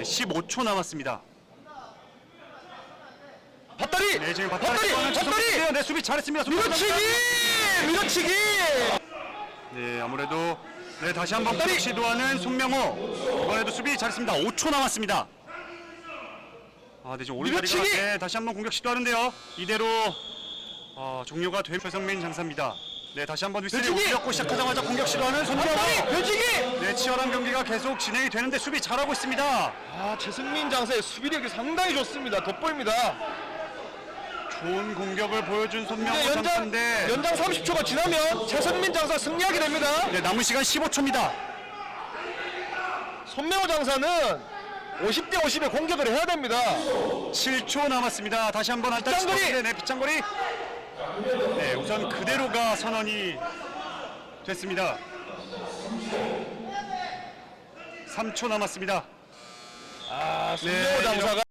네, 15초 남았습니다. 밧다리! 네, 지금 밧다리! 밧다리! 밧다리! 네, 수비 잘했습니다. 수비 밀어치기! 밀어치기! 네, 아무래도 네, 다시 한번! 공격 시도하는 손명호. 이번에도 수비 잘했습니다. 5초 남았습니다. 아, 네, 지금 오른다리가 밀어치기! 네, 다시 한번 공격 시도하는데요. 이대로 어, 종료가 된 최성민 장사입니다. 네, 다시 한번 밀어치기! 울렸고 시작하자마자 공격 시도하는 밧다리! 손명호. 밀어치기! 네, 치열한 경기가 계속 진행이 되는데 수비 잘하고 있습니다. 아, 최승민 장사의 수비력이 상당히 좋습니다. 돋보입니다. 좋은 공격을 보여준 손명호 네, 연장, 선수인데 연장 30초가 지나면 최승민 장사 승리하게 됩니다. 네, 남은 시간 15초입니다. 손명호 장사는 50대 50의 공격을 해야 됩니다. 7초 남았습니다. 다시 한번 할당 빗장거리! 시도인데, 네, 빗장거리. 네, 우선 그대로가 선언이 됐습니다. 3초 남았습니다. 아, 네, 손명호 장사가